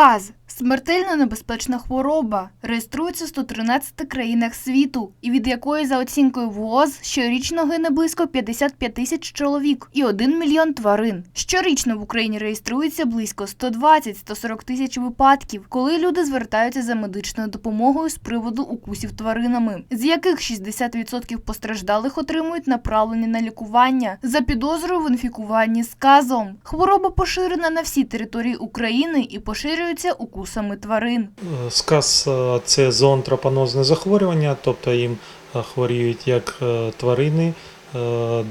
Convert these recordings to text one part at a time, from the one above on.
Каз смертельно небезпечна хвороба, реєструється в 113 країнах світу, і від якої за оцінкою ВООЗ щорічно гине близько 55 тисяч чоловік і 1 мільйон тварин. Щорічно в Україні реєструється близько 120-140 тисяч випадків, коли люди звертаються за медичною допомогою з приводу укусів тваринами, з яких 60% постраждалих отримують направлення на лікування за підозрою в інфікуванні сказом. Хвороба поширена на всій території України і поширюється укусами тварин. Е, Сказ е, це зоонтропонозне захворювання, тобто їм е, хворіють як тварини,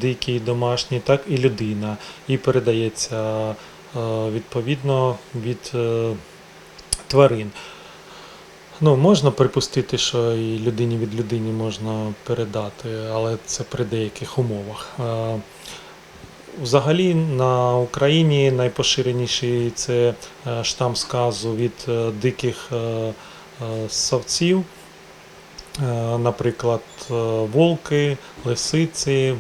дикі, і домашні, так і людина. І передається відповідно від тварин. Ну, можна припустити, що і людині від людині можна передати, але це при деяких умовах. Взагалі на Україні найпоширеніший це е, штам сказу від е, диких е, савців, Е, наприклад, волки, лисиці,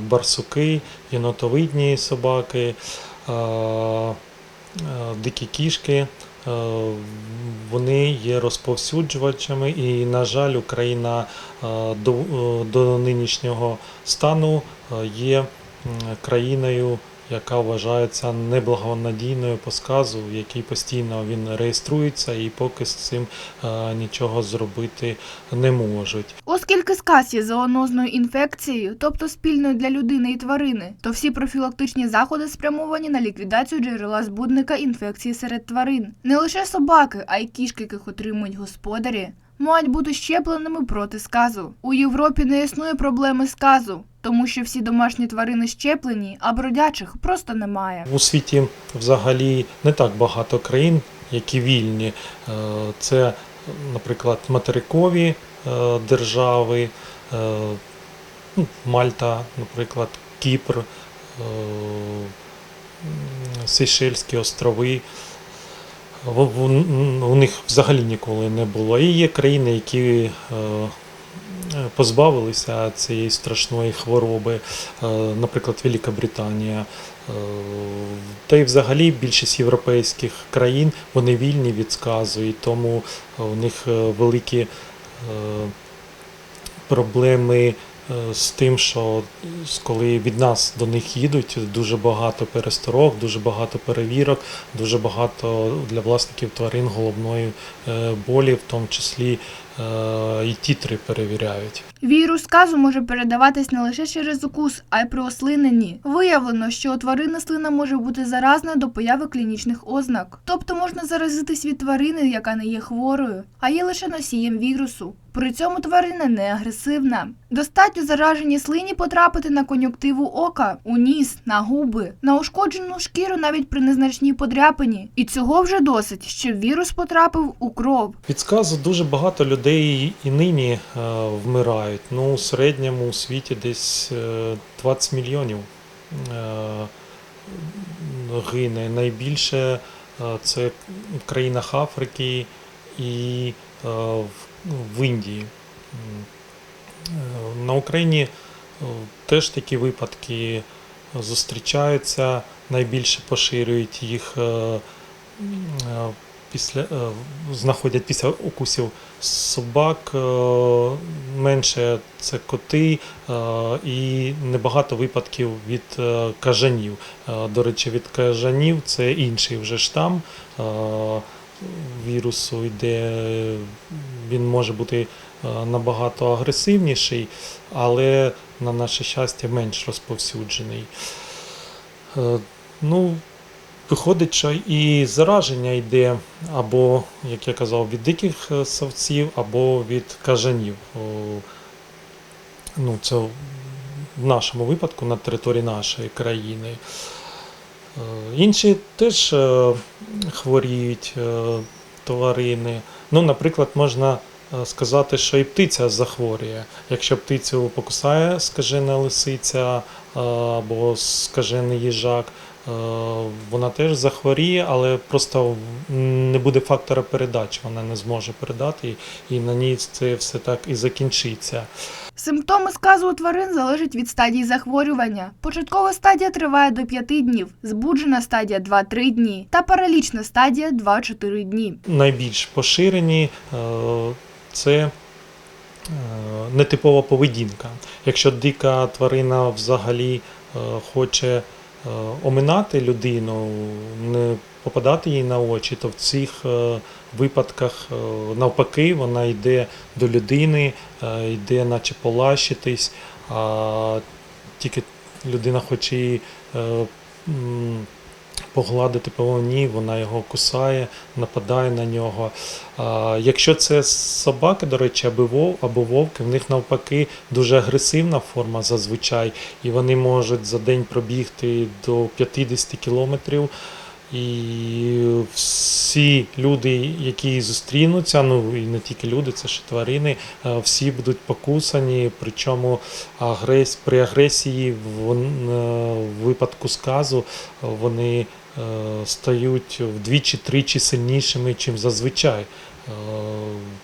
барсуки, єнотовидні собаки, дикі кішки. Вони є розповсюджувачами, і, на жаль, Україна до, до нинішнього стану є країною, яка вважається неблагонадійною по сказу, в якій постійно він реєструється, і поки з цим е, нічого зробити не можуть. Оскільки сказ є зоонозною інфекцією, тобто спільною для людини і тварини, то всі профілактичні заходи спрямовані на ліквідацію джерела збудника інфекції серед тварин. Не лише собаки, а й кішки, яких отримують господарі, мають бути щепленими проти сказу. У Європі не існує проблеми сказу, тому що всі домашні тварини щеплені, а бродячих просто немає. У світі взагалі не так багато країн, які вільні. Е, Це, наприклад, материкові е, держави, е, ну, Мальта, наприклад, Кіпр, Сейшельські острови. У них взагалі ніколи не було. І є країни, які е, позбавилися цієї страшної хвороби, е, наприклад, Велика Британія. Е, Та й взагалі більшість європейських країн вони вільні від сказу, і тому у них е, великі е, проблеми е, з тим, що коли від нас до них їдуть, дуже багато пересторог, дуже багато перевірок, дуже багато для власників тварин головної е, болі, в тому числі і тітри перевіряють. Вірус сказу може передаватись не лише через укус, а й при ослиненні. Виявлено, що у тварини слина може бути заразною до появи клінічних ознак. Тобто можна заразитись від тварини, яка не є хворою, а є лише носієм вірусу. При цьому тварина не агресивна. Достатньо зараженій слині потрапити на кон'юктиву ока, у ніс, на губи, на ушкоджену шкіру навіть при незначній подряпині. І цього вже досить, щоб вірус потрапив у кров. Від сказу дуже багато людей і нині е, вмирають. Ну, у середньому у світі десь е, 20 мільйонів е, гине. Найбільше е, це в країнах Африки і е, в, Індії. Е, На Україні е, теж такі випадки зустрічаються, найбільше поширюють їх е, е, після, е, знаходять після укусів собак, е, менше це коти е, і небагато випадків від кажанів. До речі, від кажанів це інший вже штам вірусу, йде, він може бути набагато агресивніший, але на наше щастя менш розповсюджений. Ну, Виходить, що і зараження йде або, як я казав, від диких е, савців, або від кажанів. Ну, це в нашому випадку на території нашої країни. Е, Інші теж е, хворіють тварини. Ну, наприклад, можна сказати, що і птиця захворює. Якщо птицю покусає скажена лисиця або скажений їжак, вона теж захворіє, але просто не буде фактора передачі, вона не зможе передати, і на ній це все так і закінчиться. Симптоми сказу у тварин залежать від стадії захворювання. Початкова стадія триває до 5 днів, збуджена стадія 2-3 дні та паралічна стадія 2-4 дні. найбільш поширені е, це е, нетипова поведінка. Якщо дика тварина взагалі е, хоче е, оминати людину, не попадати їй на очі, то в цих е, випадках е, навпаки вона йде до людини, е, йде наче полащитись, а тільки людина хоче її е, погладити по головні, вона його кусає, нападає на нього. Якщо це собаки, до речі, або вов, або вовки, в них навпаки дуже агресивна форма зазвичай, і вони можуть за день пробігти до 50 кілометрів. І всі люди, які зустрінуться, ну і не тільки люди, це ж тварини, всі будуть покусані. Причому агрес, при агресії е, в випадку сказу вони стають вдвічі-тричі сильнішими, чим зазвичай. Е,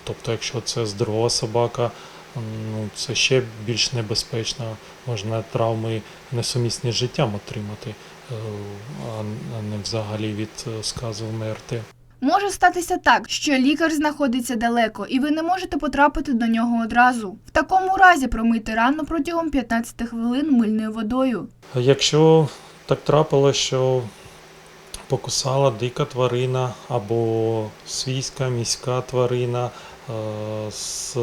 Тобто, якщо це здорова собака, ну, це ще більш небезпечно, можна травми несумісні з життям отримати, е, а не взагалі від е, сказу вмерти. Може статися так, що лікар знаходиться далеко, і ви не можете потрапити до нього одразу. В такому разі промийте рану протягом 15 хвилин мильною водою. Якщо так трапилося, що покусала дика тварина або свійська міська тварина е, з,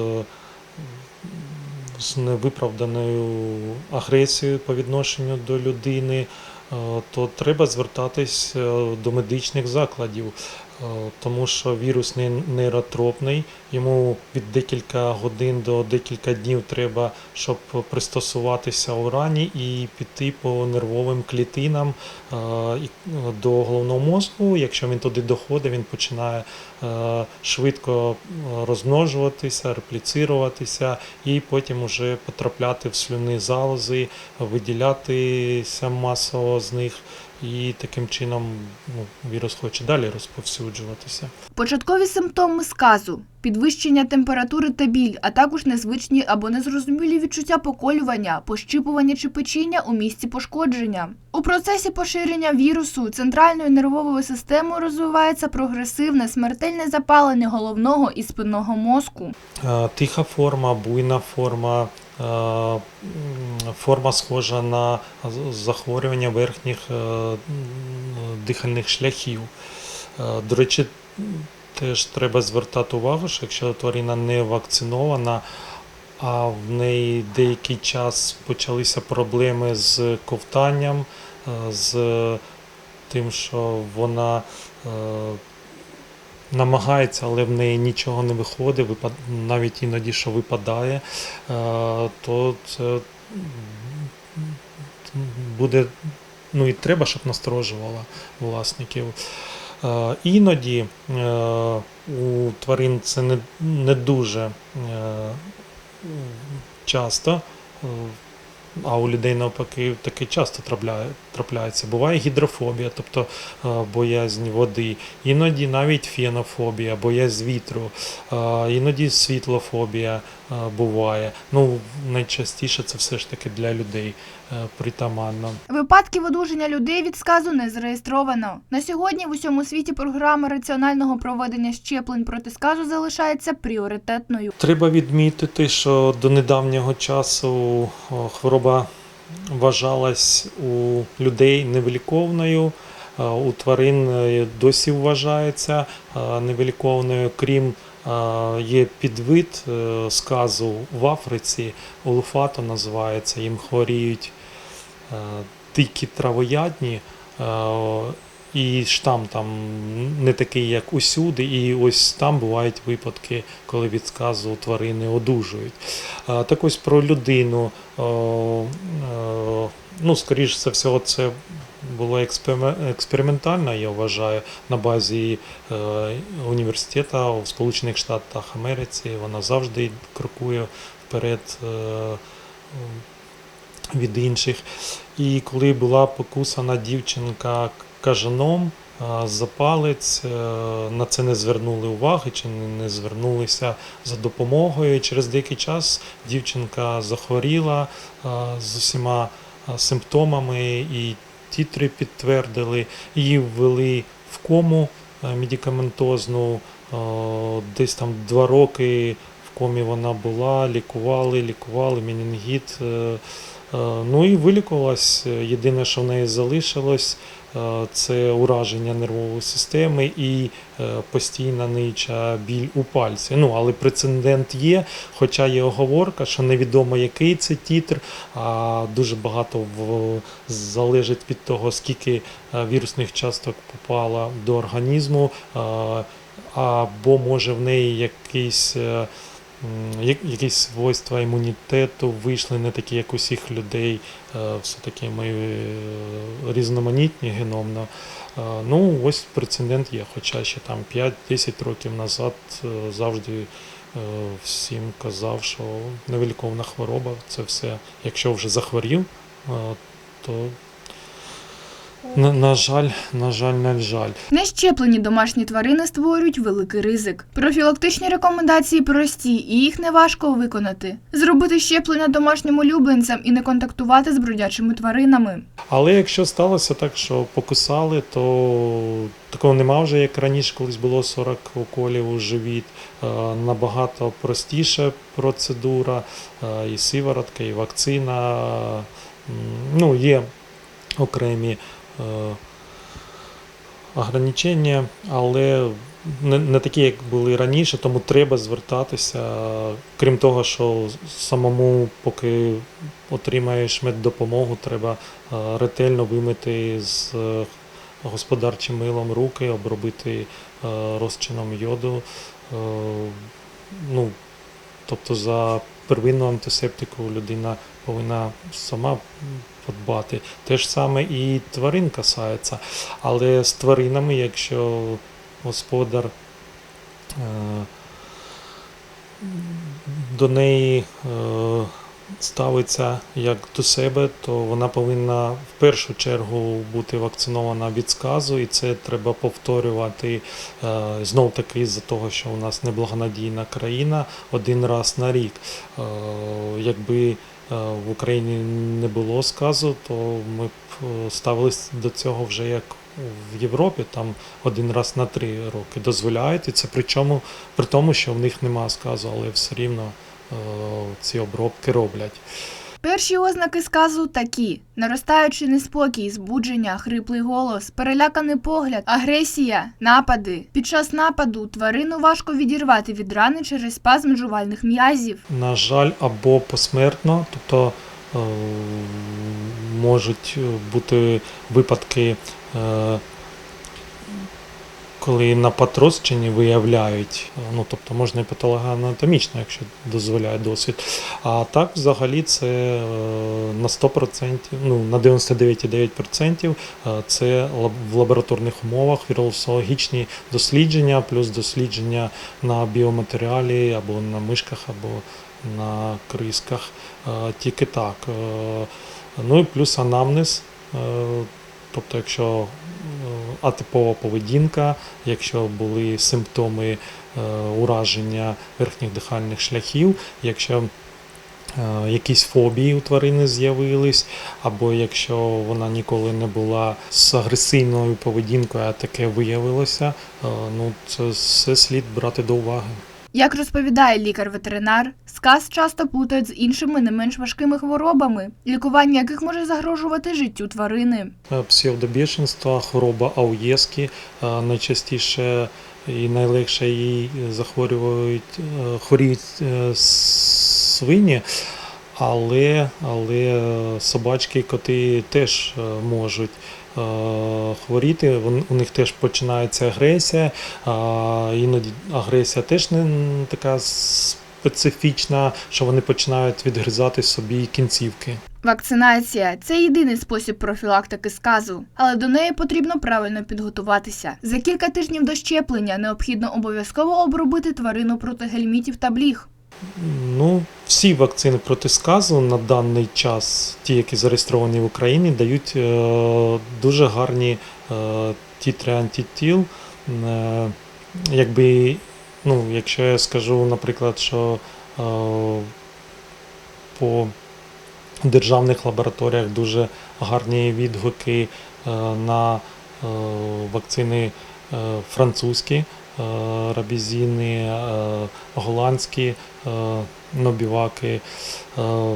з невиправданою агресією по відношенню до людини, е, то треба звертатись е, до медичних закладів, тому що вірус не нейротропний, йому від декілька годин до декілька днів треба, щоб пристосуватися у рані і піти по нервовим клітинам е, е, до головного мозку. Якщо він туди доходить, він починає е, швидко е, розмножуватися, репліцируватися і потім уже потрапляти в слюни залози, виділятися масово з них. І таким чином ну, вірус хоче далі розповсюджуватися. Початкові симптоми сказу підвищення температури та біль, а також незвичні або незрозумілі відчуття поколювання, пощипування чи печіння у місці пошкодження. У процесі поширення вірусу центральною нервовою системою розвивається прогресивне смертельне запалення головного і спинного мозку. Тиха форма, буйна форма, форма схожа на захворювання верхніх е, дихальних шляхів. Е, До речі, теж треба звертати увагу, що якщо тварина не вакцинована, а в неї деякий час почалися проблеми з ковтанням, е, з тим, що вона е, намагається, але в неї нічого не виходить, випад... навіть іноді що випадає, е, то це буде, ну і треба, щоб насторожувала власників. Е, Іноді е, у тварин це не, дуже часто, а у людей навпаки таке часто трапляє, трапляється. Буває гідрофобія, тобто е, боязнь води, іноді навіть фенофобія, боязнь вітру, е, іноді світлофобія буває. Ну, найчастіше це все ж таки для людей е, притаманно. Випадків одужання людей від сказу не зареєстровано. На сьогодні в усьому світі програма раціонального проведення щеплень проти сказу залишається пріоритетною. Треба відмітити, що до недавнього часу хвороба вважалась у людей невиліковною, у тварин е, досі вважається е, невиліковною, крім е, є підвид е, сказу в Африці, улуфато називається, їм хворіють е, дикі травоядні. е, І штам там не такий, як усюди, і ось там бувають випадки, коли від сказу тварини одужують. Так ось про людину. Ну, скоріш за всього, це було експериме- експериментально, я вважаю, на базі е, університету в Сполучених Штатах Америці. Вона завжди крокує вперед. е, від інших. І коли була покусана дівчинка кажаном за палець, е, на це не звернули уваги чи не- звернулися за допомогою. Через деякий час дівчинка захворіла з усіма симптомами, і тітри підтвердили, її ввели в кому е, медикаментозну. е, Десь там два роки комі вона була, лікували, лікували, менінгіт. е, е, Ну і вилікувалась. Єдине, що в неї залишилось, е, це ураження нервової системи і постійна нича біль у пальці. Ну, але прецедент є, хоча є оговорка, що невідомо, який це тітр, а дуже багато в, залежить від того, скільки вірусних часток попало до організму, або може в неї якийсь. Якісь свойства імунітету вийшли не такі, як у всіх людей. Е, Все-таки ми е, різноманітні геномно. Е, Ну, ось прецедент є. Хоча ще там 5-10 років назад завжди всім казав, що невиліковна хвороба це все. Якщо вже захворів, то на, на жаль, на жаль, на жаль. Нещеплені домашні тварини створюють великий ризик. Профілактичні рекомендації прості і їх неважко виконати. Зробити щеплення домашнім улюбленцям і не контактувати з бродячими тваринами. Але якщо сталося так, що покусали, то такого нема вже, як раніше, колись було 40 уколів у живіт. Е, Набагато простіша процедура, е, і сиворотка, і вакцина. Ну, є окремі ограничення, але не, не такі, як були раніше, тому треба звертатися. Крім того, що самому, поки отримаєш меддопомогу, треба е, ретельно вимити з е, господарчим милом руки, обробити е, розчином йоду. Е, Ну, тобто за первинну антисептику людина повинна сама подбати. Те ж саме і тварин касається. Але з тваринами, якщо господар е, до неї е, ставиться як до себе, то вона повинна в першу чергу бути вакцинована від сказу, і це треба повторювати е, знов таки з-за того, що у нас неблагонадійна країна один раз на рік. Якби в Україні не було сказу, то ми б е, ставились до цього вже як в Європі, там один раз на три роки дозволяють, і це причому при тому, що в них нема сказу, але все рівно е, ці обробки роблять. Перші ознаки сказу такі: наростаючий неспокій, збудження, хриплий голос, переляканий погляд, агресія, напади. Під час нападу тварину важко відірвати від рани через спазм жувальних м'язів. На жаль, або посмертно, тобто е, можуть бути випадки, е, коли на патрозчині виявляють, ну тобто можна і патологоанатомічно, якщо дозволяє досвід. А так, взагалі, це е, на 100%, ну на 99,9% е, це в лабораторних умовах вірусологічні дослідження, плюс дослідження на біоматеріалі або на мишках, або на крисках. Е, Тільки так. Ну і плюс анамнез. Тобто, якщо атипова поведінка, якщо були симптоми е, ураження верхніх дихальних шляхів, якщо е, якісь фобії у тварини з'явились, або якщо вона ніколи не була з агресивною поведінкою, а таке виявилося, е, ну це все слід брати до уваги. Як розповідає лікар-ветеринар, сказ часто плутають з іншими не менш важкими хворобами, лікування яких може загрожувати життю тварини. Е, Псевдобішенство, хвороба Ауєски е, найчастіше і найлегше її захворюють, е, хворіють свині, але, але собачки коти теж можуть хворіти. Вон- У них теж починається агресія, іноді агресія теж не така специфічна, що вони починають відгризати собі кінцівки. Вакцинація це єдиний спосіб профілактики сказу, але до неї потрібно правильно підготуватися. За кілька тижнів до щеплення необхідно обов'язково обробити тварину проти гельмітів та бліг. Ну, всі вакцини проти сказу на даний час, ті, які зареєстровані в Україні, дають е, дуже гарні е, тітри антитіл. Е, якби, ну, якщо я скажу, наприклад, що по державних лабораторіях дуже гарні відгуки на вакцини французькі, рабізіни, голландські нобіваки. Е,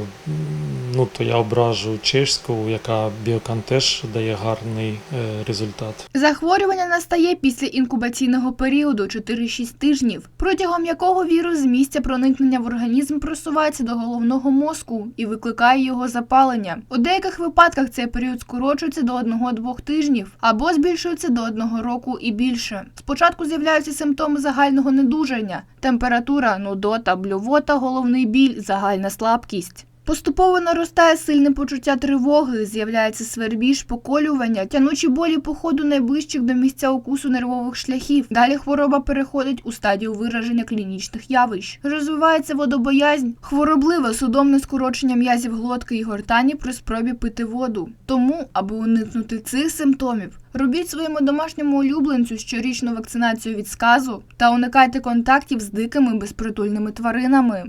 Ну, то я ображу чешську, яка біокан теж дає гарний е, результат. Захворювання настає після інкубаційного періоду 4-6 тижнів, протягом якого вірус з місця проникнення в організм просувається до головного мозку і викликає його запалення. У деяких випадках цей період скорочується до 1-2 тижнів або збільшується до 1 року і більше. Спочатку з'являються симптоми загального недужання: температура, нудота, блювота, головний біль, загальна слабкість. Поступово наростає сильне почуття тривоги, з'являється свербіж, поколювання, тянучі болі по ходу найближчих до місця укусу нервових шляхів. Далі хвороба переходить у стадію вираження клінічних явищ. Розвивається водобоязнь, хворобливе судомне скорочення м'язів глотки і гортані при спробі пити воду. Тому, аби уникнути цих симптомів, робіть своєму домашньому улюбленцю щорічну вакцинацію від сказу та уникайте контактів з дикими безпритульними тваринами.